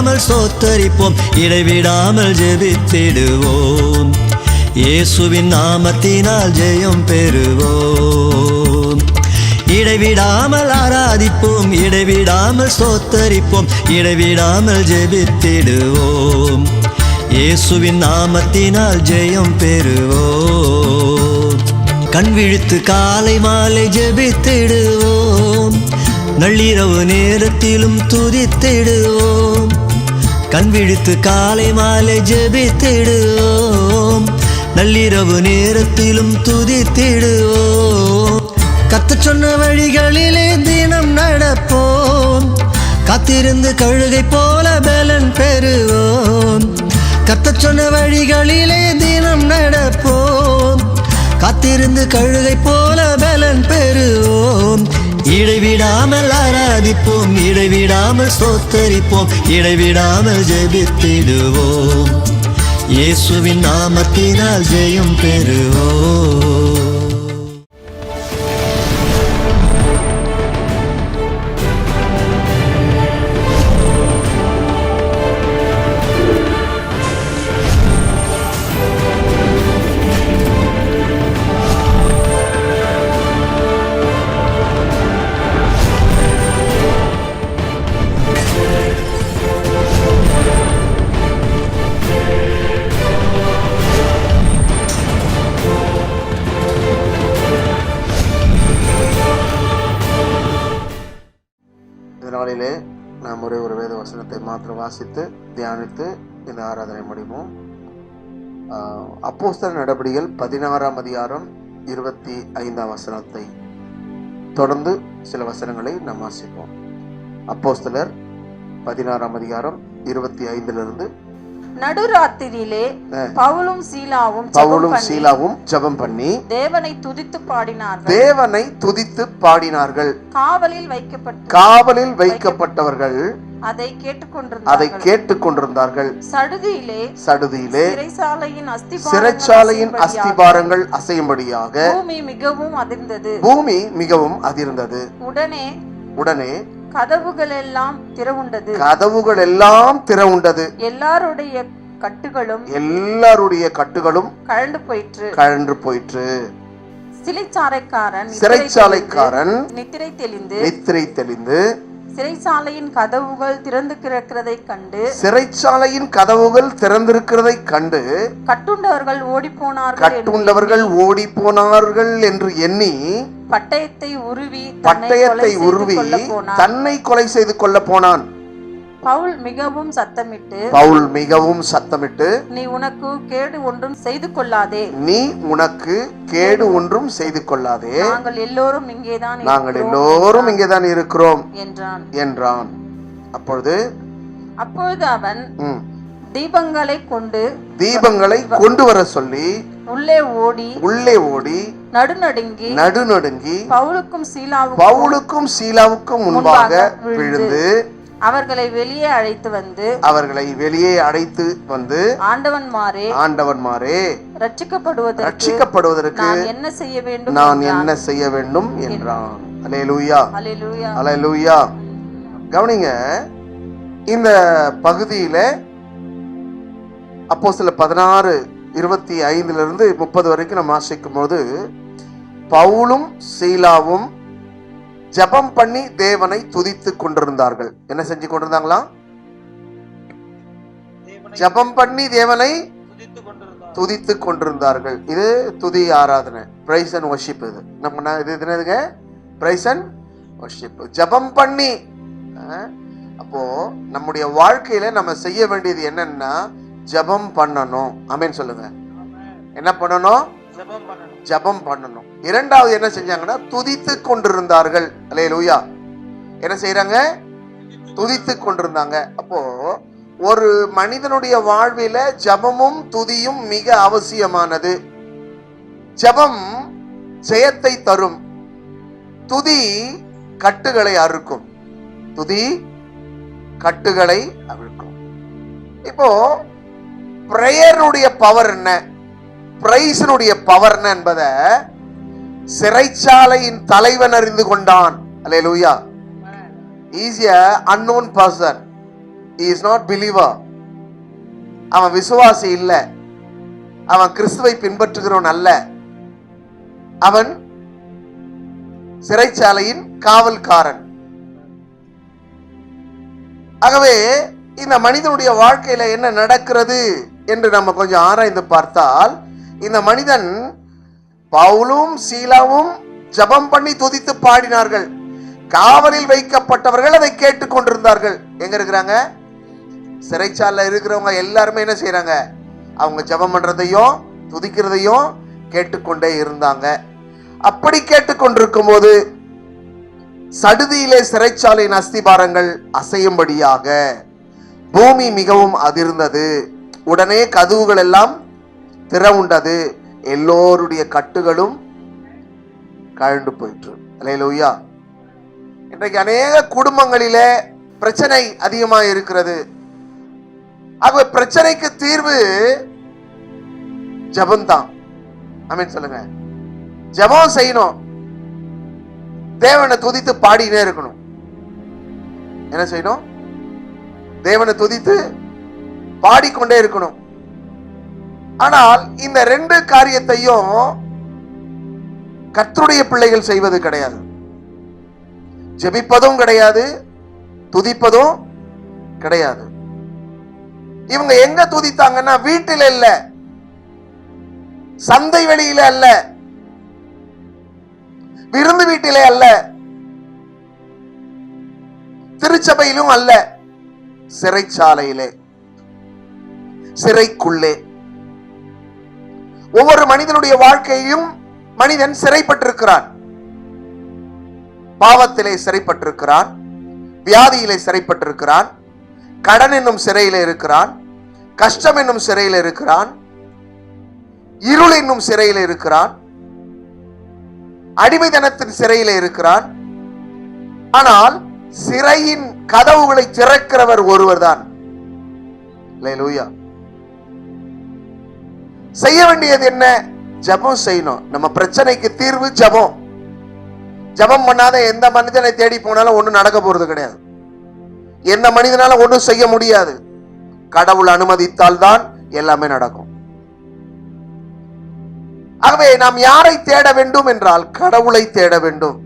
இடைவிடாமல் சோத்தரிப்போம் இடைவிடாமல் ஜெபித்திடுவோம். இயேசுவின் நாமத்தினால் ஜெயம் பெறுவோம். இடைவிடாமல் ஆராதிப்போம் இடைவிடாமல் சோத்தரிப்போம் இடைவிடாமல் ஜெபித்திடுவோம். இயேசுவின் நாமத்தினால் ஜெயம் பெறுவோம். கண் விழித்து காலை மாலை ஜெபித்திடுவோம். நள்ளிரவு நேரத்திலும் துதித்திடுவோம். கண் விழித்து காலை மாலை ஜெபித்திடுவோம். நள்ளிரவு நேரத்திலும் துதித்திடுவோம். கத்த சொன்ன வழிகளிலே தினம் நடப்போம். காத்திருந்து கழுகை போல பலன் பெறுவோம். கத்த சொன்ன வழிகளிலே தினம் நடப்போம். காத்திருந்து கழுகை போல பலன் பெறுவோம். இடைவிடாமல் ஆராதிப்போம் இடைவிடாமல் சோத்தரிப்போம் இடைவிடாமல் ஜெபித்திடுவோம். இயேசுவின் நாமத்தினால் ஜெயம் பெறுவோம். முடிப்போம் அப்போஸ்தல நடபடிகள் பதினாறாம் அதிகாரம் இருபத்தி ஐந்தாம் வசனத்தை தொடர்ந்து சில வசனங்களை நாம் வாசிப்போம். அப்போஸ்தலர் பதினாறாம் அதிகாரம் இருபத்தி ஐந்திலிருந்து நடுராத்திரியிலே பவுலும் சீலாவும் பவுலும் சீலாவும் ஜெபம் பண்ணி தேவனை துதித்து பாடினார்கள். தேவனை துதித்து பாடினார்கள். காவலில் வைக்கப்பட்டு காவலில் வைக்கப்பட்டவர்கள் அதை அதை கேட்டுக்கொண்டிருந்தார்கள். கேட்டுக்கொண்டிருந்தார்கள் சடுதியிலே சடுதியிலே சிறைசாலையின் அஸ்திபாரங்கள் சிறைச்சாலையின் அஸ்திபாரங்கள் அசையும்படியாக பூமி மிகவும் அதிர்ந்தது. பூமி மிகவும் அதிர்ந்தது. உடனே உடனே கதவுகள் எல்லாம் திறவுண்டது. கதவுகள் எல்லாம் திறவுண்டது. எல்லாருடைய கட்டுகளும் எல்லாருடைய கட்டுகளும் கழண்டு போயிற்று. கழன்று போயிற்று. சிறைச்சாலைக்காரன் சிறைச்சாலைக்காரன் நித்திரை தெளிந்து நித்திரை தெளிந்து சிறைச்சாலையின் கதவுகள் திறந்து கிடக்கிறதை கண்டு சிறைச்சாலையின் கதவுகள் திறந்திருக்கிறதை கண்டு கட்டுண்டவர்கள் ஓடி போனார்கள் கட்டுண்டவர்கள் ஓடி போனார்கள் என்று எண்ணி பட்டயத்தை உருவி பட்டயத்தை உருவி. தன்னை கொலை செய்து கொள்ள போனான் பவுல் மிகவும் சத்தமிட்டு பவுல் மிகவும் சத்தமிட்டு நீ உனக்கு கேடு ஒன்றும் செய்து கொள்ளாதே. நீ உனக்கு கேடு ஒன்றும் செய்து கொள்ளாதே. நாங்கள் எல்லோரும் இங்கேதான் நாங்கள் எல்லோரும் இங்கேதான் இருக்கிறோம். என்றான். என்றான். அப்பொழுது அப்பொழுது அவன் தீபங்களை கொண்டு தீபங்களை கொண்டு வர சொல்லி உள்ளே ஓடி உள்ளே ஓடி நடுநடுங்கி நடுநடுங்கி பவுலுக்கும் சீலாவுக்கும் பவுலுக்கும் சீலாவுக்கும் முன்பாக விழுந்து அவர்களை வெளியே அழைத்து வந்து அவர்களை வெளியே அழைத்து வந்து ஆண்டவன்மாரே ஆண்டவன்மாரே ரட்சிக்கப்படுவதற்கு ரட்சிக்கப்படுவதற்கு நான் என்ன செய்ய வேண்டும் நான் என்ன செய்ய வேண்டும் என்றான். அலேலூயா அல்லேலூயா அலேலூயா கவனிங்க இந்த பகுதியில அப்போ சில பதினாறு இருபத்தி ஐந்துல இருந்து முப்பது வரைக்கும் நம்ம வாசிக்கும் போது பவுலும் சீலாவும் ஜெபம் பண்ணி தேவனை துதித்து கொண்டிருந்தார்கள். என்ன செஞ்சு கொண்டிருந்தாங்களா? ஜெபம் பண்ணி தேவனை துதித்து கொண்டிருந்தார்கள். இது துதி ஆராதனை பிரைஸ் அண்ட் ஒர்ஷிப் இது. நம்ம இது என்னதுங்க? பிரைஸ் அண்ட் ஒர்ஷிப் ஜெபம் பண்ணி அப்போ நம்முடைய வாழ்க்கையில நம்ம செய்ய வேண்டியது என்னன்னா ஜெபம் பண்ணணும். ஆமென் சொல்லுங்க. என்ன பண்ணணும்? ஜெபம் பண்ணணும். இரண்டாவது என்ன செஞ்சாங்கன்னா துதித்து கொண்டிருந்தார்கள். அல்லேலூயா. என்ன செய்யறாங்க துதித்து கொண்டிருந்தாங்க. அப்போ ஒரு மனிதனுடைய வாழ்வில ஜெபமும் துதியும் மிக அவசியமானது. ஜெபம் ஜெயத்தை தரும். துதி கட்டுகளை அறுக்கும். துதி கட்டுகளை அவிழ்க்கும் இப்போ பிரேயருடைய பவர் என்ன? பிரைஸினுடைய பவர் என்ன என்பதை சிறைச்சாலையின் தலைவன் அறிந்து கொண்டான். Hallelujah is a unknown person is not believer அவன் விசுவாசி இல்ல. அவன் கிறிஸ்துவை பின்பற்றுகிறவன் அல்ல. அவன் சிறைச்சாலையின் காவல்காரன். ஆகவே இந்த மனிதனுடைய வாழ்க்கையில என்ன நடக்கிறது என்று நம்ம கொஞ்சம் ஆராய்ந்து பார்த்தால் இந்த மனிதன் பவுலும் சீலாவும் ஜெபம் பண்ணி துதித்து பாடினார்கள். காவலில் வைக்கப்பட்டவர்கள் அதை கேட்டுக்கொண்டிருந்தார்கள் எங்க இருக்கிறாங்க? சிறைச்சாலையில் இருக்கிறவங்க எல்லாருமே என்ன செய்யறாங்க அவங்க ஜெபம் பண்றதையும் துதிக்கிறதையும் கேட்டுக்கொண்டே இருந்தாங்க. அப்படி கேட்டுக்கொண்டிருக்கும் போது சடுதியிலே சிறைச்சாலையின் அஸ்திபாரங்கள் அசையும்படியாக பூமி மிகவும் அதிர்ந்தது. உடனே கதவுகள் எல்லாம் திறவுண்டது. எல்லோருடைய கட்டுகளும் கழண்டு போயிற்று. அலையலோயா இன்றைக்கு அநேக குடும்பங்களிலே பிரச்சனை அதிகமாக இருக்கிறது. ஆகவே பிரச்சனைக்கு தீர்வு ஜபந்தான் ஆமென் சொல்லுங்க. ஜெபம் செய்யணும். தேவனை துதித்து பாடினே இருக்கணும். என்ன செய்யணும்? தேவனை துதித்து பாடிக்கொண்டே இருக்கணும். ஆனால் இந்த ரெண்டு காரியத்தையும் கர்த்தருடைய பிள்ளைகள் செய்வது கிடையாது. ஜெபிப்பதும் கிடையாது துதிப்பதும் கிடையாது. இவங்க எங்க துதித்தாங்கன்னா வீட்டில் இல்ல. சந்தை வெளியில அல்ல. விருந்து வீட்டிலே அல்ல. திருச்சபையிலும் அல்ல. சிறைச்சாலையிலே. சிறைக்குள்ளே. ஒவ்வொரு மனிதனுடைய வாழ்க்கையும் மனிதன் சிறைப்பட்டிருக்கிறான். பாவத்திலே சிறைப்பட்டிருக்கிறான். வியாதியிலே சிறைப்பட்டிருக்கிறான். கடன் என்னும் சிறையில் இருக்கிறான். கஷ்டம் என்னும் சிறையில் இருக்கிறான். இருள் என்னும் சிறையில் இருக்கிறான். அடிமைதனத்தின் சிறையில இருக்கிறான். ஆனால் சிறையின் கதவுகளை திறக்கிறவர் ஒருவர்தான். லூயா செய்ய வேண்டியது என்ன? ஜெபம் செய்யணும். நம்ம பிரச்சனைக்கு தீர்வு ஜெபம். ஜெபம் பண்ணாத எந்த மனிதனை தேடி போனாலும் ஒண்ணும் நடக்க போறது கிடையாது. எந்த மனிதனால ஒண்ணும் செய்ய முடியாது. கடவுள் அனுமதித்தால் தான் எல்லாமே நடக்கும். ஆகவே நாம் யாரை தேட வேண்டும் என்றால் கடவுளை தேட வேண்டும்.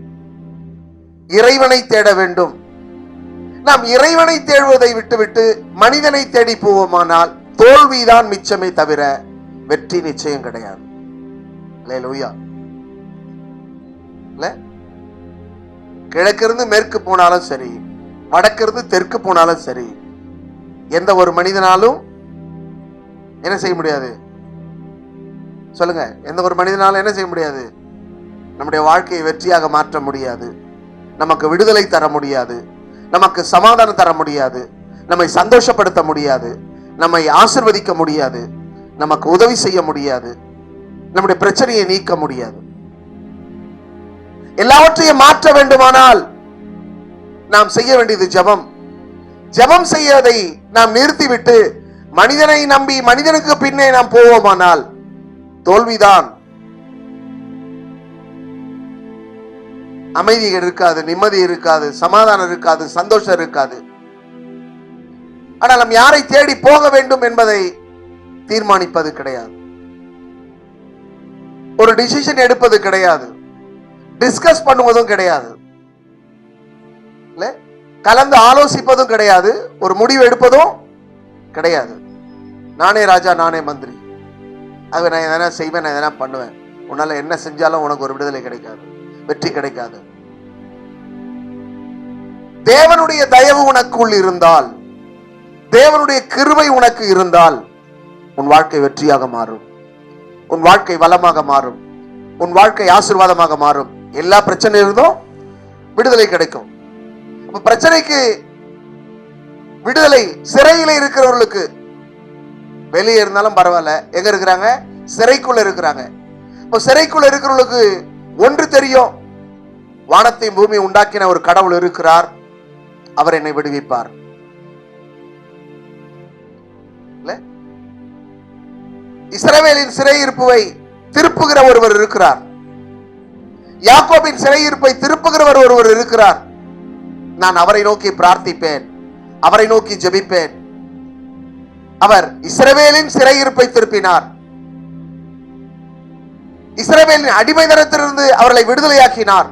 இறைவனை தேட வேண்டும். நாம் இறைவனை தேடுவதை விட்டுவிட்டு மனிதனை தேடி போவோமானால் தோல்விதான் மிச்சமே தவிர வெற்றி நிச்சயம் கிடையாது. அல்லேலூயா. இல்ல? கிழக்கிருந்து மேற்கு போனாலும் சரி வடக்கிருந்து தெற்கு போனாலும் சரி எந்த ஒரு மனிதனாலும் என்ன செய்ய முடியாது? சொல்லுங்க எந்த ஒரு மனிதனாலும் என்ன செய்ய முடியாது? நம்முடைய வாழ்க்கையை வெற்றியாக மாற்ற முடியாது. நமக்கு விடுதலை தர முடியாது. நமக்கு சமாதானம் தர முடியாது. நம்மை சந்தோஷப்படுத்த முடியாது. நம்மை ஆசிர்வதிக்க முடியாது. நமக்கு உதவி செய்ய முடியாது. நம்முடைய பிரச்சனையை நீக்க முடியாது. எல்லாவற்றையும் மாற்ற வேண்டுமானால் நாம் செய்ய வேண்டியது ஜெபம். ஜெபம் செய்வதை நாம் நிறுத்திவிட்டு மனிதனை நம்பி மனிதனுக்கு பின்னே நாம் போவோமானால் தோல்விதான். அமைதி இருக்காது நிம்மதி இருக்காது சமாதானம் இருக்காது சந்தோஷம் இருக்காது. ஆனால் நாம் யாரை தேடி போக வேண்டும் என்பதை தீர்மானிப்பது கிடையாது. ஒரு டிசிஷன் எடுப்பது கிடையாது. டிஸ்கஸ் பண்ணுவதும் கிடையாது. கலந்து ஆலோசிப்பதும் கிடையாது. ஒரு முடிவு எடுப்பதும் கிடையாது. நானே ராஜா நானே மந்திரி. அது நான் எதனா செய்வேன் நான் எதனா பண்ணுவேன். உன்னால என்ன செஞ்சாலும் உனக்கு ஒரு விடுதலை கிடைக்காது. வெற்றி கிடைக்காது. தேவனுடைய தயவு உனக்குள் இருந்தால் தேவனுடைய கிருவை உனக்கு இருந்தால் உன் வாழ்க்கை வெற்றியாக மாறும். உன் வாழ்க்கை வளமாக மாறும். உன் வாழ்க்கை ஆசீர்வாதமாக மாறும். எல்லா பிரச்சனையிலிருந்தும் இருந்தும் விடுதலை கிடைக்கும். அப்ப பிரச்சனைக்கு விடுதலை சிறையில் இருக்கிறவர்களுக்கு வெளியே இருந்தாலும் பரவாயில்ல. எங்க இருக்கிறாங்க? சிறைக்குள்ள இருக்கிறாங்க. இப்போ சிறைக்குள்ள இருக்கிறவங்களுக்கு ஒன்று தெரியும். வானத்தையும் பூமி உண்டாக்கின ஒரு கடவுள் இருக்கிறார். அவர் என்னை விடுவிப்பார். இல்ல? இஸ்ரவேலின் சிறையிருப்பை திருப்புகிற ஒருவர் இருக்கிறார். யாக்கோபின் சிறையிருப்பை திருப்புகிறவர் ஒருவர் இருக்கிறார். நான் அவரை நோக்கி பிரார்த்திப்பேன். அவரை நோக்கி ஜெபிப்பேன். அவர் இஸ்ரவேலின் சிறையிருப்பை திருப்பினார். இஸ்ரவேலின் அடிமைதனத்திலிருந்து அவர்களை விடுதலையாக்கினார்.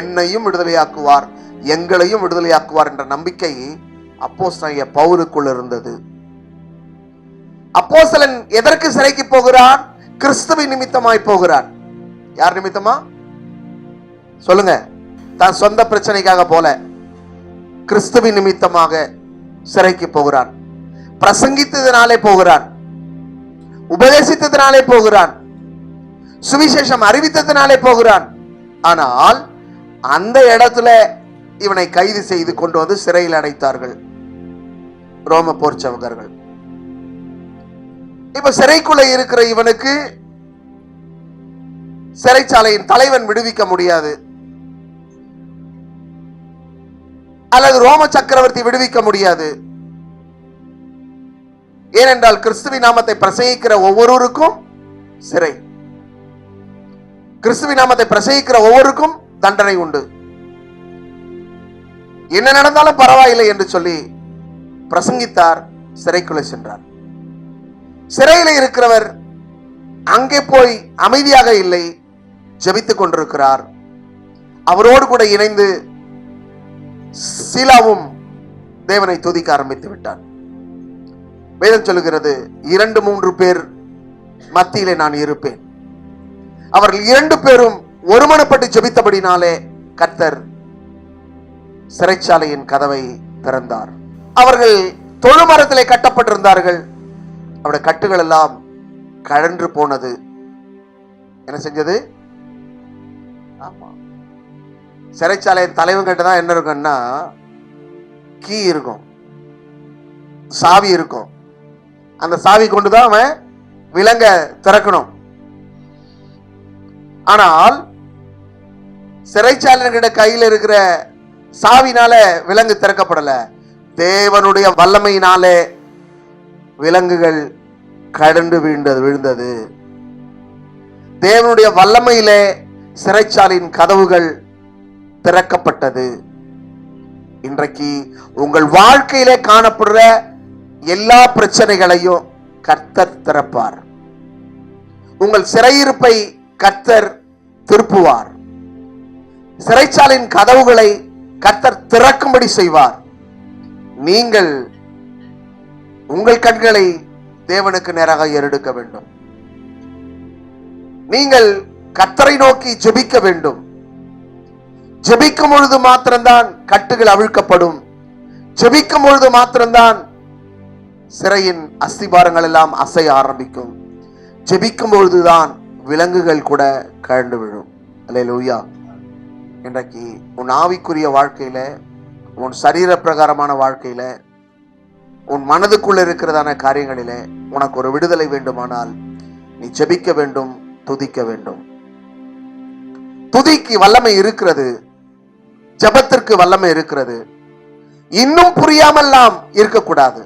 என்னையும் விடுதலையாக்குவார் எங்களையும் விடுதலையாக்குவார் என்ற நம்பிக்கை அப்போ பவுலுக்குள் இருந்தது. அப்போசலன் எதற்கு சிறைக்கு போகிறான்? கிறிஸ்துவின் நிமித்தமாய் போகிறான். யார் நிமித்தமா? சொல்லுங்க. தான் சொந்த பிரச்சனைக்காக போல கிறிஸ்துவின் நிமித்தமாக சிறைக்கு போகிறான். பிரசங்கித்ததினாலே போகிறான். உபதேசித்ததினாலே போகிறான். சுவிசேஷம் அறிவித்ததினாலே போகிறான். ஆனால் அந்த இடத்துல இவனை கைது செய்து கொண்டு வந்து சிறையில் அடைத்தார்கள் ரோம போர்ச்சவகர்கள். இப்ப சிறைக்குள்ள இருக்கிற இவனுக்கு சிறைச்சாலையின் தலைவன் விடுவிக்க முடியாது. அல்லது ரோம சக்கரவர்த்தி விடுவிக்க முடியாது. ஏனென்றால் கிறிஸ்துவி நாமத்தை பிரசங்கிக்கிற ஒவ்வொருவருக்கும் சிறை. கிறிஸ்துவி நாமத்தை பிரசங்கிக்கிற ஒவ்வொருக்கும் தண்டனை உண்டு. என்ன நடந்தாலும் பரவாயில்லை என்று சொல்லி பிரசங்கித்தார் சிறைக்குள்ளே சென்றார். சிறையில் இருக்கிறவர் அங்கே போய் அமைதியாக இல்லை ஜபித்துக் கொண்டிருக்கிறார். அவரோடு கூட இணைந்து சீலாவும் தேவனை துதிக்க ஆரம்பித்து விட்டார் வேதம் சொல்லுகிறது இரண்டு மூன்று பேர் மத்தியிலே நான் இருப்பேன். அவர்கள் இரண்டு பேரும் ஒருமனப்பட்டு ஜெபித்தபடினாலே கர்த்தர் சிறைச்சாலையின் கதவை திறந்தார். அவர்கள் தொழுமரத்திலே கட்டப்பட்டிருந்தார்கள். அவருடைய கட்டுகள் எல்லாம் கழன்று போனது. என்ன செஞ்சது? ஆமா. சிறைச்சாலையின் தலைவன் கிட்ட தான் என்ன இருக்கும்னா கீ இருக்கும். சாவி இருக்கும். அந்த சாவி கொண்டு தான் அவன் விலங்க திறக்கணும். ஆனால் சிறைச்சாலையிட கையில் இருக்கிற சாவினால விலங்கு திறக்கப்படலை. தேவனுடைய வல்லமையினாலே விலங்குகள் கடந்து வீழ்ந்தது விழுந்தது. தேவனுடைய வல்லமையிலே சிறைச்சாலையின் கதவுகள் திறக்கப்பட்டது. இன்றைக்கு உங்கள் வாழ்க்கையிலே காணப்படுற எல்லா பிரச்சனைகளையும் கர்த்தர் திறப்பார். உங்கள் சிறையிருப்பை கர்த்தர் திருப்புவார். சிறைச்சாலையின் கதவுகளை கர்த்தர் திறக்கும்படி செய்வார். நீங்கள் உங்கள் கண்களை தேவனுக்கு நேராக ஏறெடுக்க வேண்டும். நீங்கள் கத்தரை நோக்கி ஜெபிக்க வேண்டும். ஜெபிக்கும் பொழுது மாத்திரம்தான் கட்டுகள் அவிழ்க்கப்படும். ஜெபிக்கும் பொழுது மாத்திரம்தான் சிறையின் அஸ்திபாரங்கள் எல்லாம் அசைய ஆரம்பிக்கும். ஜெபிக்கும் பொழுதுதான் விலங்குகள் கூட கழண்டு விழும். அல்லேலூயா. இன்றைக்கு உன் ஆவிக்குரிய வாழ்க்கையில உன் சரீர பிரகாரமான வாழ்க்கையில உன் மனதுக்குள்ள இருக்கிறதான காரியங்களிலே உனக்கு ஒரு விடுதலை வேண்டுமானால் நீ ஜெபிக்க வேண்டும் துதிக்க வேண்டும். துதிக்கு வல்லமை இருக்கிறது ஜெபத்திற்கு வல்லமை இருக்கிறது. இன்னும் புரியாமல் நாம் இருக்கக்கூடாது.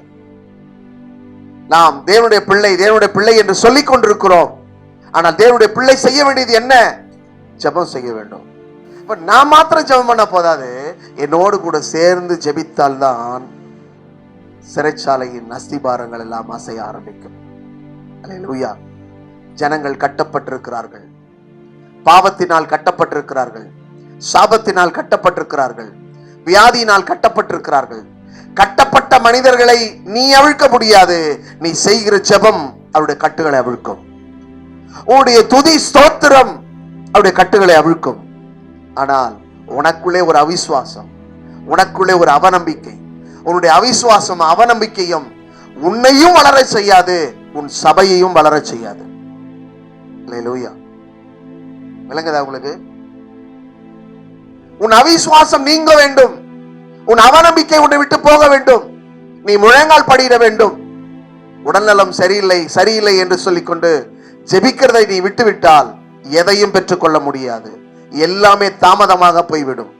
நாம் தேவனுடைய பிள்ளை தேவனுடைய பிள்ளை என்று சொல்லிக் கொண்டிருக்கிறோம். ஆனால் தேவனுடைய பிள்ளை செய்ய வேண்டியது என்ன? ஜெபம் செய்ய வேண்டும். இப்ப நான் மாத்திரம் ஜெபம் பண்ண போதாது. என்னோடு கூட சேர்ந்து ஜபித்தால்தான் சிறைச்சாலையின் அஸ்திபாரங்கள் எல்லாம் அசைய ஆரம்பிக்கும். அலையலூயா ஜனங்கள் கட்டப்பட்டிருக்கிறார்கள். பாவத்தினால் கட்டப்பட்டிருக்கிறார்கள். சாபத்தினால் கட்டப்பட்டிருக்கிறார்கள். வியாதியினால் கட்டப்பட்டிருக்கிறார்கள். கட்டப்பட்ட மனிதர்களை நீ அவிழ்க்க முடியாது. நீ செய்கிற ஜெபம் அவருடைய கட்டுகளை அவிழ்க்கும். உன்னுடைய துதி ஸ்தோத்திரம் அவருடைய கட்டுகளை அவிழ்க்கும். ஆனால் உனக்குள்ளே ஒரு அவிசுவாசம் உனக்குள்ளே ஒரு அவநம்பிக்கை உன்னுடைய அவிசுவாசம் அவநம்பிக்கையும் உன்னையும் வளர செய்யாது உன் சபையையும் வளர செய்யாது. விளங்குதா உங்களுக்கு? உன் அவிசுவாசம் நீங்க வேண்டும். உன் அவநம்பிக்கை உன்னை விட்டு போக வேண்டும். நீ முழங்கால் படியிட வேண்டும். உடல்நலம் சரியில்லை சரியில்லை என்று சொல்லிக்கொண்டு ஜெபிக்கிறதை நீ விட்டுவிட்டால் எதையும் பெற்றுக்கொள்ள முடியாது. எல்லாமே தாமதமாக போய்விடும்.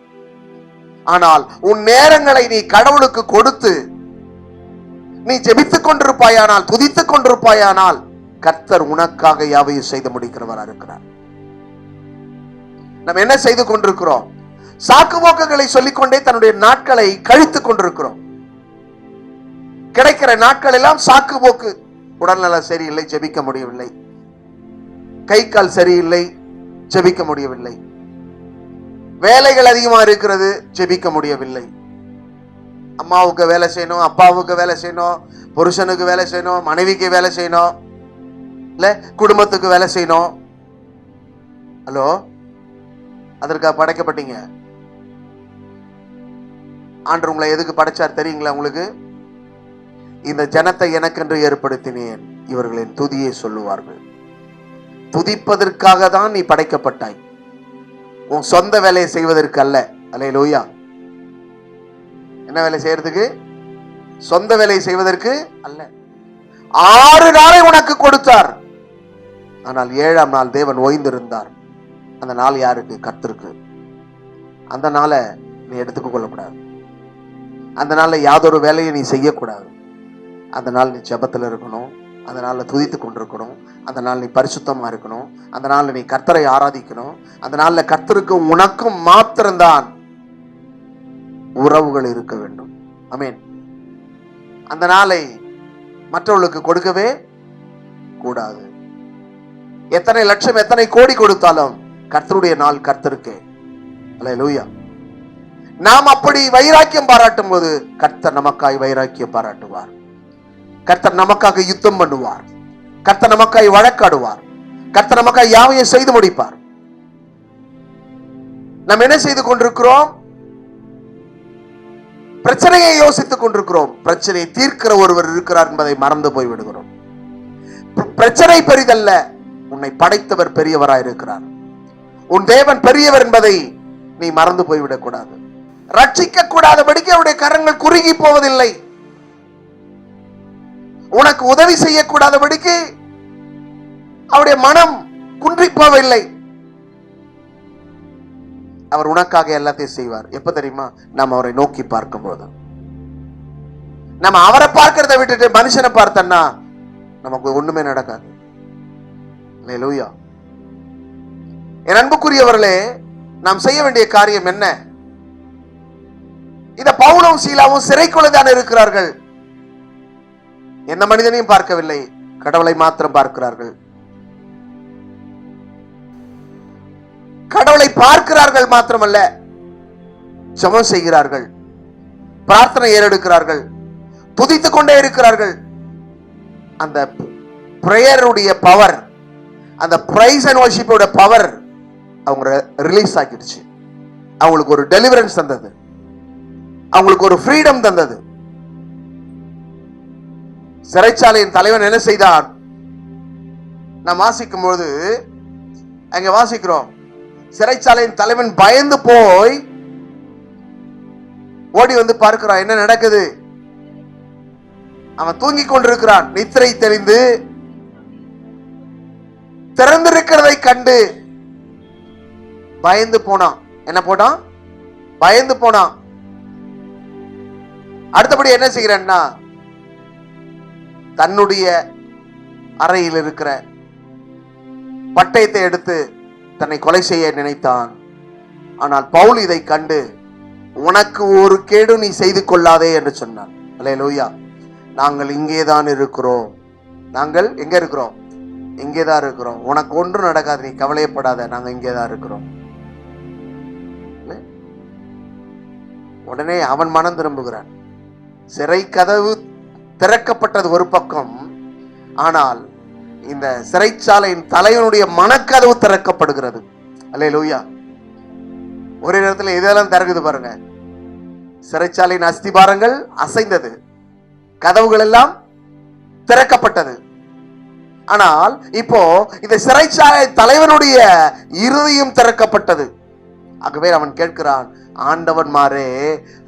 ஆனால் உன் நேரங்களை நீ கடவுளுக்கு கொடுத்து நீ ஜெபித்துக் கொண்டிருப்பாயானால் துதித்துக் கொண்டிருப்பாயானால் கர்த்தர் உனக்காக யாவையும் செய்து முடிக்கிறவரா இருக்கிறார். நம்ம என்ன செய்து கொண்டிருக்கிறோம்? சாக்கு போக்குகளை சொல்லிக்கொண்டே தன்னுடைய நாட்களை கழித்துக் கொண்டிருக்கிறோம். கிடைக்கிற நாட்கள் எல்லாம் சாக்கு போக்கு. உடல்நலம் சரியில்லை ஜெபிக்க முடியவில்லை. கை கால் சரியில்லை ஜெபிக்க முடியவில்லை. வேலைகள் அதிகமா இருக்கிறது ஜெபிக்க முடியவில்லை. அம்மாவுக்கு வேலை செய்யணும் அப்பாவுக்கு வேலை செய்யணும் புருஷனுக்கு வேலை செய்யணும் மனைவிக்கு வேலை செய்யணும் இல்ல குடும்பத்துக்கு வேலை செய்யணும். ஹலோ? அதற்காக படைக்கப்பட்டீங்க? ஆண்டு உங்களை எதுக்கு படைச்சார் தெரியுங்களா உங்களுக்கு? இந்த ஜனத்தை எனக்கென்று ஏற்படுத்தினேன் இவர்களின் துதியை சொல்லுவார்கள். துதிப்பதற்காக தான் நீ படைக்கப்பட்டாய். உன் சொந்த வேலையை செய்வதற்கு அல்ல. அலே லோயா என்ன வேலை செய்யறதுக்கு? சொந்த வேலையை செய்வதற்கு அல்ல. ஆறு நாளை உனக்கு கொடுத்தார். ஆனால் ஏழாம் நாள் தேவன் ஓய்ந்திருந்தார். அந்த நாள் யாருக்கு? கத்திருக்கு அந்த நாளை நீ எடுத்துக்க கொள்ளக்கூடாது அந்த நாளில் யாதொரு வேலையை நீ செய்யக்கூடாது அந்த நாள் நீ ஜபத்தில் இருக்கணும். அந்த நாளில் துதித்து கொண்டிருக்கணும். அந்த நாள் நீ பரிசுத்தமாக இருக்கணும். அந்த நாளில் நீ கர்த்தரை ஆராதிக்கணும். அந்த நாளில் கர்த்தருக்கும் உனக்கும் மாத்திரம்தான் உறவுகள் இருக்க வேண்டும். அமீன் அந்த நாளை மற்றவர்களுக்கு கொடுக்கவே கூடாது. எத்தனை லட்சம் எத்தனை கோடி கொடுத்தாலும் கர்த்தருடைய நாள் கர்த்தருக்கே. அல்ல லூயா நாம் அப்படி வைராக்கியம் பாராட்டும் போது கர்த்தர் நமக்காய் வைராக்கியம் பாராட்டுவார். கர்த்தர் நமக்காக யுத்தம் பண்ணுவார். கர்த்தர் நமக்காய் வழக்காடுவார். கர்த்தர் நமக்காய் யாவையும் செய்து முடிப்பார். நாம் என்ன செய்து கொண்டிருக்கிறோம்? பிரச்சனையை யோசித்துக் கொண்டிருக்கிறோம். பிரச்சனையை தீர்க்கிற ஒருவர் இருக்கிறார் என்பதை மறந்து போய் விடுகிறோம் பிரச்சனை பெரிதல்ல. உன்னை படைத்தவர் பெரியவராய் இருக்கிறார். உன் தேவன் பெரியவர் என்பதை நீ மறந்து போய்விடக் கூடாது ரட்சிக்க கூடாதபடிக்கு அவருடைய கரங்கள் குறுகி போவதில்லை. உனக்கு உதவி செய்யக்கூடாதபடிக்கு அவருடைய மனம் குன்றி போவதில்லை அவர் உனக்காக எல்லாத்தையும் செய்வார். எப்ப தெரியுமா? நாம் அவரை நோக்கி பார்க்கும்போது. நம்ம அவரை பார்க்கிறத விட்டுட்டு மனுஷனை பார்த்தோம்னா நமக்கு ஒண்ணுமே நடக்காது. லூயா என் அன்புக்குரியவர்களே நாம் செய்ய வேண்டிய காரியம் என்ன? இந்த பவுலும் சீலாவும் சிறைக்குள்ள தான் இருக்கிறார்கள். எந்த மனிதனையும் பார்க்கவில்லை. கடவுளை மாத்திரம் பார்க்கிறார்கள். கடவுளை பார்க்கிறார்கள் மாத்திரமல்ல ஜபம் செய்கிறார்கள் பிரார்த்தனை ஏறெடுக்கிறார்கள் துதித்துக் கொண்டே இருக்கிறார்கள். அந்த பிரேயருடைய பவர் அந்த பிரைஸ் அண்ட் வர்ஷிப்போட பவர் அவங்க ரிலீஸ் ஆக்கிடுச்சு அவங்களுக்கு ஒரு டெலிவரன்ஸ் தந்தது. அவங்களுக்கு ஒரு ஃப்ரீடம் தந்தது. சிறைச்சாலையின் தலைவன் என்ன செய்தான் நாம் வாசிக்கும் பொழுது அங்க வாசிக்கிறோம். சிறைச்சாலையின் தலைவன் பயந்து போய் ஓடி வந்து பார்க்கிறான். என்ன நடக்குது? அவன் தூங்கிக் கொண்டிருக்கிறான். நித்திரை தெரிந்து திறந்திருக்கிறதை கண்டு பயந்து போனான். என்ன போனான் பயந்து போனான். அடுத்தபடி என்ன செய்கிறான்னா தன்னுடைய அறையில் இருக்கிற பட்டயத்தை எடுத்து தன்னை கொலை செய்ய நினைத்தான். ஆனால் பவுல் இதை கண்டு உனக்கு ஒரு கேடு நீ செய்து கொள்ளாதே என்று சொன்னான். அல்லேலூயா. நாங்கள் இங்கேதான் இருக்கிறோம். நாங்கள் எங்க இருக்கிறோம்? இங்கேதான் இருக்கிறோம். உனக்கு ஒன்றும் நடக்காது. நீ கவலையப்படாத. நாங்க இங்கேதான் இருக்கிறோம். உடனே அவன் மனம் திரும்புகிறான். சிறை கதவு திறக்கப்பட்டது ஒரு பக்கம். ஆனால் இந்த சிறைச்சாலையின் தலைவனுடைய மனக்கதவு திறக்கப்படுகிறது. அல்லேலூயா. ஒரே நேரத்தில் இதெல்லாம் திறக்குது பாருங்க. சிறைச்சாலையின் அஸ்திபாரங்கள் அசைந்தது. கதவுகள் எல்லாம் திறக்கப்பட்டது. ஆனால் இப்போ இந்த சிறைச்சாலை தலைவனுடைய இறுதியும் திறக்கப்பட்டது. ஆகவே அவன் கேட்கிறான் ஆண்டவன்மாரே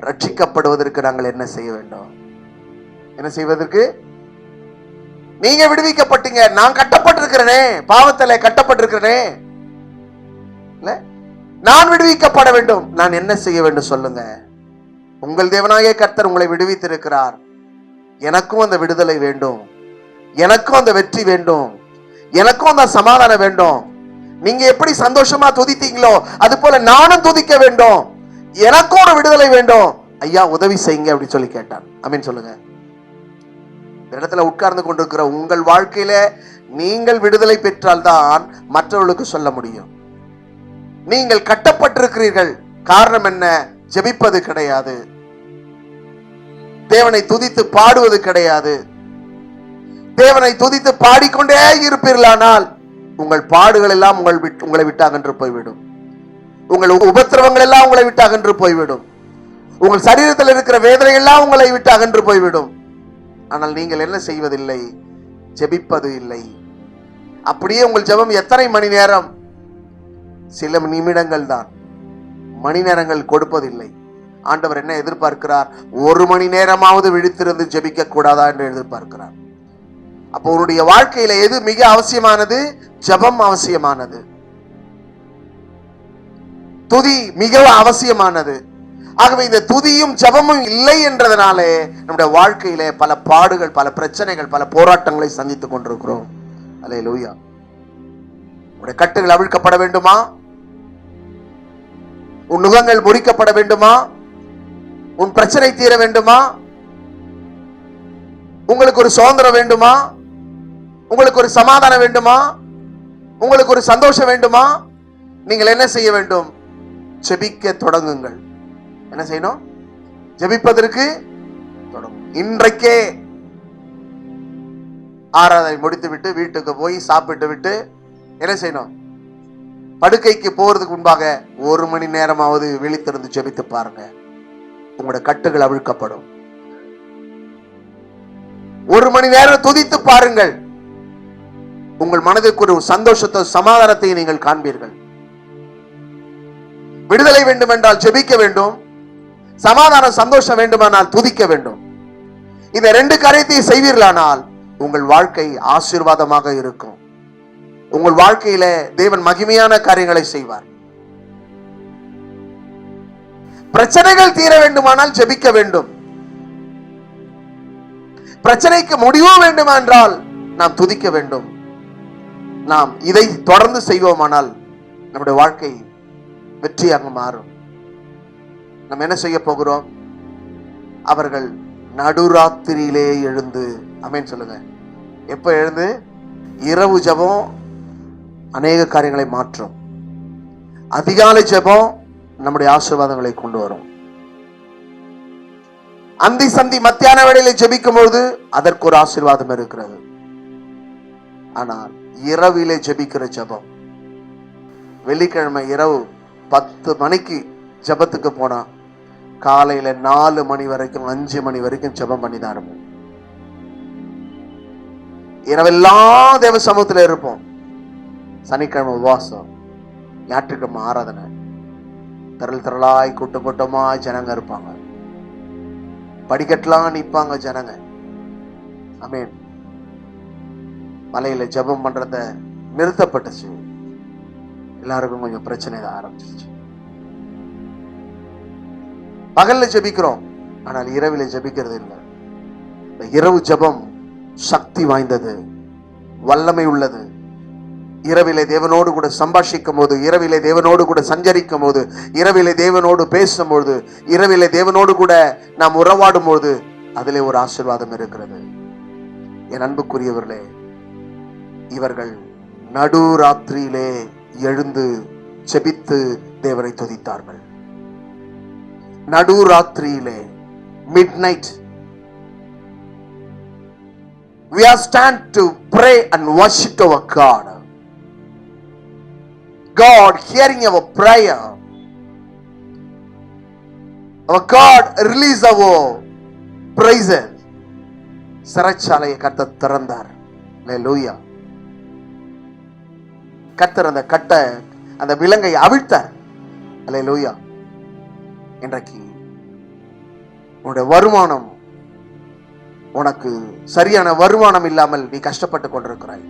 ரட்சிக்கப்படுவதற்கு நாங்கள் என்ன செய்ய வேண்டும்? என்ன செய்வதற்கு? நீங்க விடுவிக்கப்பட்டீங்க. நான் கட்டப்பட்டிருக்கிறேனே. பாவத்தில் கட்டப்பட்டிருக்கிறேனே. நான் விடுவிக்கப்பட வேண்டும். நான் என்ன செய்ய வேண்டும் சொல்லுங்க. உங்கள் தேவனாகிய கர்த்தர் உங்களை விடுவித்திருக்கிறார். எனக்கும் அந்த விடுதலை வேண்டும். எனக்கும் அந்த வெற்றி வேண்டும். எனக்கும் அந்த சமாதானம் வேண்டும். நீங்க எப்படி சந்தோஷமா துதித்தீங்களோ அது போல நானும் துதிக்க வேண்டும். எனக்கும் ஒரு விடுதலை வேண்டும். ஐயா உதவி செய்யுங்க அப்படின்னு சொல்லி கேட்டான் அமீன் சொல்லுங்க. இந்த இடத்துல உட்கார்ந்து கொண்டிருக்கிற உங்கள் வாழ்க்கையில நீங்கள் விடுதலை பெற்றால்தான் மற்றவர்களுக்கு சொல்ல முடியும். நீங்கள் கட்டப்பட்டிருக்கிறீர்கள். காரணம் என்ன? ஜெபிப்பது கிடையாது. தேவனை துதித்து பாடுவது கிடையாது. தேவனை துதித்து பாடிக்கொண்டே இருப்பீர்களானால் உங்கள் பாடுகள் எல்லாம் உங்கள் உங்களை விட்டு அகன்று போய்விடும். உங்கள் உபத்திரவங்கள் எல்லாம் உங்களை விட்டு அகன்று போய்விடும். உங்கள் சரீரத்தில் இருக்கிற வேதனை எல்லாம் உங்களை விட்டு அகன்று போய்விடும். ஆனால் நீங்கள் என்ன செய்வதில்லை? ஜெபிப்பது இல்லை. அப்படியே உங்கள் ஜெபம் எத்தனை மணி நேரம்? சில நிமிடங்கள் தான் மணி நேரங்கள் கொடுப்பதில்லை. ஆண்டவர் என்ன எதிர்பார்க்கிறார்? ஒரு மணி நேரமாவது விழித்திருந்து ஜெபிக்க கூடாதா என்று எதிர்பார்க்கிறார். அப்போ உன்னுடைய வாழ்க்கையில எது மிக அவசியமானது? ஜெபம் அவசியமானது. துதி மிகவும் அவசியமானது. ஆகவே இந்த துதியும் ஜபமும் இல்லை என்றதனாலே நம்முடைய வாழ்க்கையிலே பல பாடுகள் பல பிரச்சனைகள் பல போராட்டங்களை சந்தித்துக் கொண்டிருக்கிறோம். அலே லூயா உடைய கட்டுகள் அவிழ்க்கப்பட வேண்டுமா? உன் நுகங்கள் முறிக்கப்பட வேண்டுமா? உன் பிரச்சனை தீர வேண்டுமா? உங்களுக்கு ஒரு சுதந்திரம் வேண்டுமா? உங்களுக்கு ஒரு சமாதானம் வேண்டுமா? உங்களுக்கு ஒரு சந்தோஷம் வேண்டுமா? நீங்கள் என்ன செய்ய வேண்டும்? செபிக்க தொடங்குங்கள். என்ன செய்யணும்? ஜபிப்பதற்கு தொடங்கும். இன்றைக்கே ஆராதனை முடித்து விட்டு வீட்டுக்கு போய் சாப்பிட்டு விட்டு என்ன செய்யணும்? படுக்கைக்கு போறதுக்கு முன்பாக ஒரு மணி நேரமாவது விழித்திருந்து ஜெபித்து பாருங்க. உங்களோட கட்டுகள் அவிழ்க்கப்படும். ஒரு மணி நேரம் துதித்து பாருங்கள். உங்கள் மனதிற்கு ஒரு சந்தோஷத்தை சமாதானத்தை நீங்கள் காண்பீர்கள். விடுதலை வேண்டும் என்றால் ஜெபிக்க வேண்டும். சமாதானம் சந்தோஷம் வேண்டுமானால் துதிக்க வேண்டும். இந்த ரெண்டு காரியத்தை செய்வீர்களானால் உங்கள் வாழ்க்கை ஆசீர்வாதமாக இருக்கும். உங்கள் வாழ்க்கையில தேவன் மகிமையான காரியங்களை செய்வார். பிரச்சனைகள் தீர வேண்டுமானால் ஜெபிக்க வேண்டும். பிரச்சனைக்கு முடிவு வேண்டுமென்றால் நாம் துதிக்க வேண்டும். நாம் இதை தொடர்ந்து செய்வோமானால் நம்முடைய வாழ்க்கை வெற்றியாக மாறும். நம்ம என்ன செய்ய போகிறோம்? அவர்கள் நடுராத்திரியிலே எழுந்து அமேன் சொல்லுங்க. எப்ப எழுந்து? இரவு ஜெபம் அநேக காரியங்களை மாற்றும். அதிகாலை ஜெபம் நம்முடைய ஆசீர்வாதங்களை கொண்டு வரும். அந்தி சந்தி மத்தியான வேளையில ஜபிக்கும் பொழுது அதற்கு ஒரு ஆசீர்வாதம் இருக்கிறது. ஆனால் இரவிலே ஜெபிக்கிற ஜெபம். வெள்ளிக்கிழமை இரவு பத்து மணிக்கு ஜெபத்துக்கு போனா காலையில நாலு மணி வரைக்கும் அஞ்சு மணி வரைக்கும் ஜெபம் பண்ணி தான் இருப்போம். இரவெல்லாம் தேவ சமூகத்தில் இருப்போம். சனிக்கிழமை உபவாசம் ஞாயிற்றுக்கிழமை ஆராதனை. திரள் திரளாய் கூட்டம் கூட்டமாய் ஜனங்க இருப்பாங்க. படிக்கட்டெல்லாம் நிற்பாங்க ஜனங்க. அமீன் மலையில ஜெபம் பண்றத நிறுத்தப்பட்டுச்சு. எல்லாருக்கும் கொஞ்சம் பிரச்சனை ஆரம்பிச்சிருச்சு. பகல்ல ஜெபிக்கிறோம். ஆனால் இரவில் ஜெபிக்கிறது இல்லை. இந்த இரவு ஜெபம் சக்தி வாய்ந்தது. வல்லமை உள்ளது. இரவிலே தேவனோடு கூட சம்பாஷிக்கும் போது இரவிலே தேவனோடு கூட சஞ்சரிக்கும் போது இரவிலே தேவனோடு பேசும்போது இரவிலே தேவனோடு கூட நாம் உறவாடும் போது அதிலே ஒரு ஆசீர்வாதம் இருக்கிறது. என் அன்புக்குரியவர்களே இவர்கள் நடுராத்திரியிலே எழுந்து செபித்து தேவரை துதித்தார்கள். நடுராத்திரியிலே midnight we are stand to pray and worship our God. God hearing our prayer. Our God release our praises. சிறைச்சாலையை கத்த திறந்தார் லூயா கத்தர் அந்த கட்டை அந்த விலங்கை அவிழ்த்தார் லூயா இன்றைக்கு உன்னுடைய வருமானம் உனக்கு சரியான வருமானம் இல்லாமல் நீ கஷ்டப்பட்டு கொண்டிருக்கிறாய்.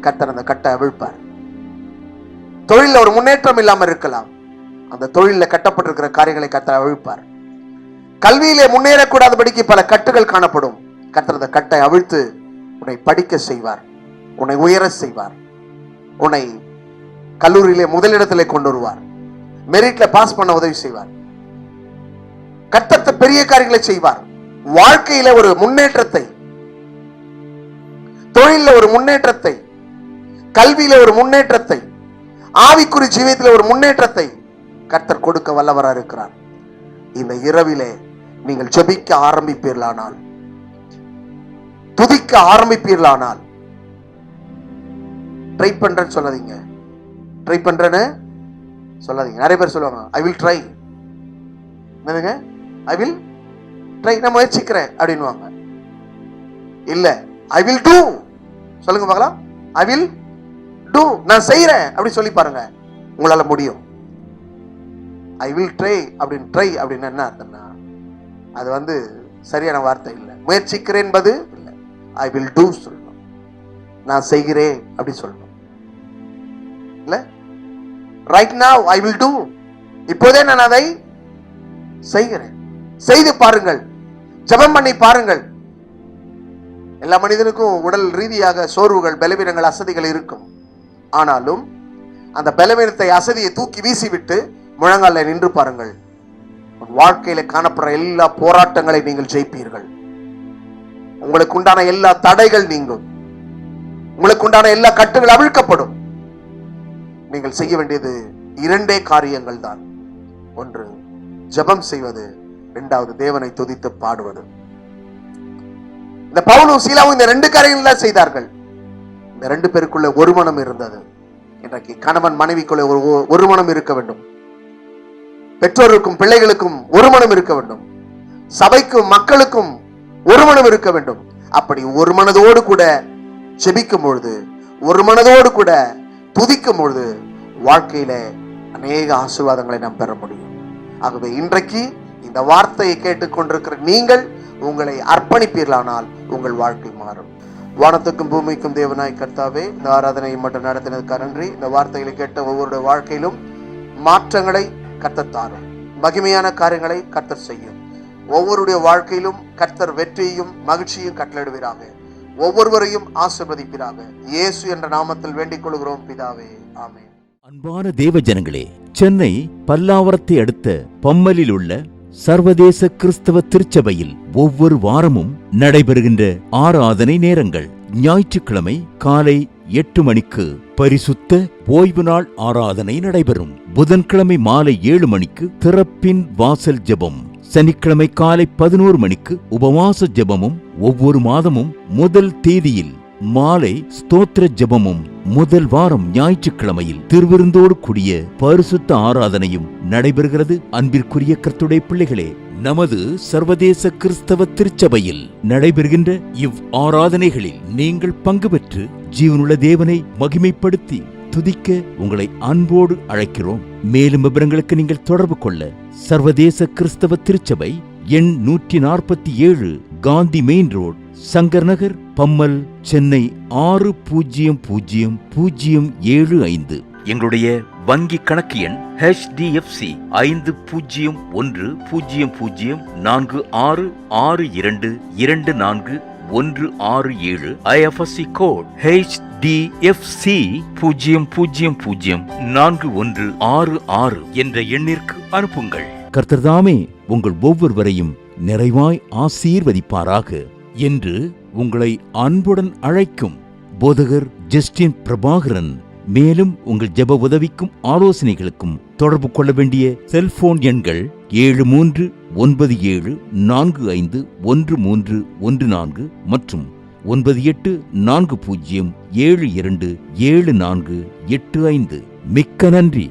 கத்தர் அந்த கட்டை அவிழ்ப்பார். தொழில ஒரு முன்னேற்றம் இல்லாமல் இருக்கலாம். அந்த தொழில கட்டப்பட்டிருக்கிற காரியங்களை கத்தர் அவிழ்ப்பார். கல்வியிலே முன்னேறக்கூடாதபடிக்கு பல கட்டுகள் காணப்படும். கத்தர் அந்த கட்டை அவிழ்த்து உன்னை படிக்க செய்வார். உன்னை உயர செய்வார். உன்னை கல்லூரியிலே முதலிடத்திலே கொண்டு வருவார். மெரிட்ல பாஸ் பண்ண உதவி செய்வார். கத்தத்தை பெரிய காரியங்களை செய்வார். வாழ்க்கையில ஒரு முன்னேற்றத்தை தொழில ஒரு முன்னேற்றத்தை கல்வியில ஒரு முன்னேற்றத்தை ஆவிக்குறி ஜீவியத்தில் ஒரு முன்னேற்றத்தை கர்த்தர் கொடுக்க வல்லவரா இருக்கிறார். இந்த இரவிலே நீங்கள் ஜெபிக்க ஆரம்பிப்பீர்களானால் துதிக்க ஆரம்பிப்பீர்களானால் ட்ரை பண்றேன்னு சொல்லாதீங்க. ட்ரை பண்றேன்னு சொல்லாதீங்க. நிறைய பேர் சொல்லுவாங்க ஐ வில் ட்ரை என்னதுங்க? ஐ வில் ட்ரை நான் முயற்சிக்கிறேன் அப்படின்னுவாங்க. இல்ல ஐ வில் டூ சொல்லுங்க பார்க்கலாம். ஐ வில் டூ நான் செய்யறேன் அப்படி சொல்லி பாருங்க உங்களால முடியும். ஐ வில் ட்ரை அப்படின்னு ட்ரை அப்படின்னு என்ன அர்த்தம்னா அது வந்து சரியான வார்த்தை இல்லை. முயற்சிக்கிறேன் என்பது இல்லை. ஐ வில் டூ சொல்லணும் நான் செய்கிறேன் அப்படி சொல்லணும் இல்லை? Right now I will do இப்போதே நான் அதை செய்கிறேன். செய்து பாருங்கள். ஜபம் பண்ணி பாருங்கள். எல்லா மனிதனுக்கும் உடல் ரீதியாக சோர்வுகள் பலவீனங்கள் அசதிகள் இருக்கும். ஆனாலும் அந்த பலவீனத்தை அசதியை தூக்கி வீசிவிட்டு முழங்கால நின்று பாருங்கள். உன் வாழ்க்கையில காணப்படுற எல்லா போராட்டங்களை நீங்கள் ஜெயிப்பீர்கள். உங்களுக்கு உண்டான எல்லா தடைகள் நீங்கும். உங்களுக்கு உண்டான எல்லா கட்டுகள் அவிழ்க்கப்படும். நீங்கள் செய்ய வேண்டியது இரண்டே காரியங்கள் தான் ஒன்று ஜபம் செய்வது இரண்டாவது தேவனை துதித்து பாடுவது. இந்த பவுலும் சீலாவும் இந்த ரெண்டு காரியங்கள் தான் செய்தார்கள். இந்த ரெண்டு பேருக்குள்ள ஒரு மனம் இருந்தது. இன்றைக்கு கணவன் மனைவிக்குள்ள ஒரு ஒரு மனம் இருக்க வேண்டும். பெற்றோருக்கும் பிள்ளைகளுக்கும் ஒரு மனம் இருக்க வேண்டும். சபைக்கும் மக்களுக்கும் ஒரு மனம் இருக்க வேண்டும். அப்படி ஒரு மனதோடு கூட செபிக்கும் பொழுது ஒரு மனதோடு கூட துதிக்கும் பொழுது வாழ்க்கையில அநேக ஆசீர்வாதங்களை நாம் பெற முடியும். ஆகவே இன்றைக்கு இந்த வார்த்தையை கேட்டுக்கொண்டிருக்கிற நீங்கள் உங்களை அர்ப்பணிப்பீர்களானால் உங்கள் வாழ்க்கை மாறும். வானத்துக்கும் பூமிக்கும் தேவனாய் கர்த்தாவே இந்த ஆராதனையை மட்டும் நடத்தினதுக்கு நன்றி. இந்த வார்த்தைகளை கேட்ட ஒவ்வொருடைய வாழ்க்கையிலும் மாற்றங்களை கர்த்தர் மகிமையான காரியங்களை கர்த்தர் செய்யும். ஒவ்வொருடைய வாழ்க்கையிலும் கர்த்தர் வெற்றியையும் மகிழ்ச்சியும் கட்டளிடுவீராக ஒவ்வொருவரையும் ஆசிர்வதிப்பீராக. இயேசு என்ற நாமத்தில் வேண்டிக் கொள்கிறோம் பிதாவே. ஆமே அன்பான தேவ ஜனங்களே சென்னை பல்லாவரத்தை அடுத்த பம்மலில் உள்ள சர்வதேச கிறிஸ்தவ திருச்சபையில் ஒவ்வொரு வாரமும் நடைபெறுகின்ற ஆராதனை நேரங்கள். ஞாயிற்றுக்கிழமை காலை எட்டு மணிக்கு பரிசுத்த ஓய்வு நாள் ஆராதனை நடைபெறும். புதன்கிழமை மாலை ஏழு மணிக்கு திறப்பின் வாசல் ஜெபம். சனிக்கிழமை காலை பதினோரு மணிக்கு உபவாச ஜெபமும் ஒவ்வொரு மாதமும் முதல் தேதியில் மாலை ஸ்தோத்திர ஜபமும் முதல் வாரம் ஞாயிற்றுக்கிழமையில் திருவிருந்தோடு கூடிய பரிசுத்த ஆராதனையும் நடைபெறுகிறது. அன்பிற்குரிய கர்த்துடைய பிள்ளைகளே நமது சர்வதேச கிறிஸ்தவ திருச்சபையில் நடைபெறுகின்ற இவ் ஆராதனைகளில் நீங்கள் பங்கு பெற்று ஜீவனுள்ள தேவனை மகிமைப்படுத்தி துதிக்க உங்களை அன்போடு அழைக்கிறோம். மேலும் விவரங்களுக்கு நீங்கள் தொடர்பு கொள்ள சர்வதேச கிறிஸ்தவ திருச்சபை எண் நூற்றி நாற்பத்தி ஏழு காந்தி மெயின் ரோடு சங்கர் நகர் பம்மல் சென்னை ஆறு பூஜ்ஜியம் பூஜ்ஜியம் பூஜ்ஜியம் ஏழு ஐந்து. எங்களுடைய வங்கி கணக்கு எண் HDFC ஐந்து பூஜ்ஜியம் ஒன்று பூஜ்ஜியம் பூஜ்ஜியம் நான்கு ஆறு ஆறு இரண்டு இரண்டு நான்கு ஒன்று ஆறு ஏழு. ஐஎஃப்எஸ்சி கோட் HDFC பூஜ்ஜியம் பூஜ்ஜியம் பூஜ்ஜியம் நான்கு ஒன்று ஆறு ஆறு என்ற எண்ணிற்கு அனுப்புங்கள். கர்த்தர்தாமே உங்கள் ஒவ்வொருவரையும் நிறைவாய் ஆசீர்வதிப்பாராக. என்று உங்களை அன்புடன் அழைக்கும் போதகர் ஜஸ்டின் பிரபாகரன். மேலும் உங்கள் ஜெப உதவிக்கும் ஆலோசனைகளுக்கும் தொடர்பு கொள்ள வேண்டிய செல்போன் எண்கள் ஏழு மூன்று ஒன்பது ஏழு நான்கு ஐந்து ஒன்று மூன்று ஒன்று நான்கு மற்றும் ஒன்பது எட்டு நான்கு பூஜ்ஜியம் ஏழு இரண்டு ஏழு நான்கு எட்டு ஐந்து. மிக்க நன்றி.